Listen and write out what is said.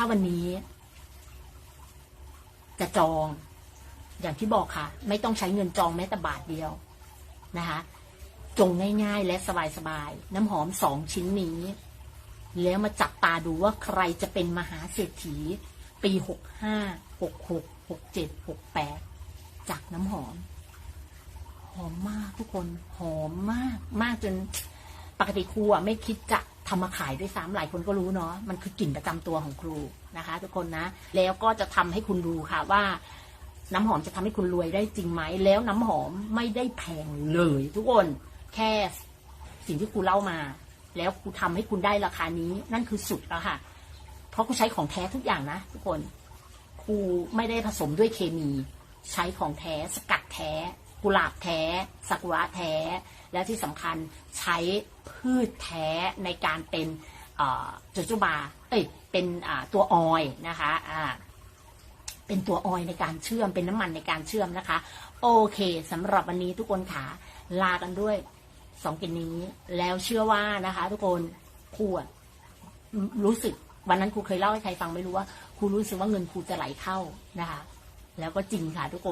ถ้าวันนี้ จะจอง อย่างที่บอกค่ะ ไม่ต้องใช้เงินจองแม้แต่บาทเดียวนะคะ จงง่ายๆและสบายๆ น้ำหอมสองชิ้นนี้ แล้วมาจับตาดูว่าใครจะเป็นมหาเศรษฐี ปีหกห้าหกหกหกเจ็ดหกแปดจากน้ำหอม หอมมากทุกคน หอมมาก มากจนปกติครูอะไม่คิดจะ ทำมาขายด้วยซ้ำหลายคนก็รู้เนาะมันคือกลิ่นประจำตัวของครูนะคะ ทุกคนนะ แล้วก็จะทำให้คุณดูค่ะว่า น้ำหอมจะทำให้คุณรวยได้จริงไหมแล้วน้ำหอมไม่ได้แพงเลย ทุกคนแค่สิ่งที่ครูเล่ามา แล้วครูทำให้คุณได้ราคานี้ นั่นคือสุดแล้วค่ะ เพราะครูใช้ของแท้ทุกอย่างนะทุกคนครูไม่ได้ผสมด้วยเคมี ใช้ของแท้สกัดแท้ กุหลาบแท้ซากุระแท้ และที่สำคัญใช้พืชแท้ในการเป็นเอ่อโจโจบาเอ้ยเป็นตัวออยนะคะอ่าเป็นตัวออยในการเชื่อมเป็นน้ำมันในการเชื่อมนะคะ โอเคสำหรับวันนี้ทุกคนขาลากันด้วยสองกลิ่นนี้ แล้วเชื่อว่านะคะ ทุกคนครูรู้สึกวันนั้นครูเคยเล่าให้ใครฟังไม่รู้ว่าครูรู้สึกว่าเงินครูจะไหลเข้านะคะ แล้วก็จริงค่ะทุกคน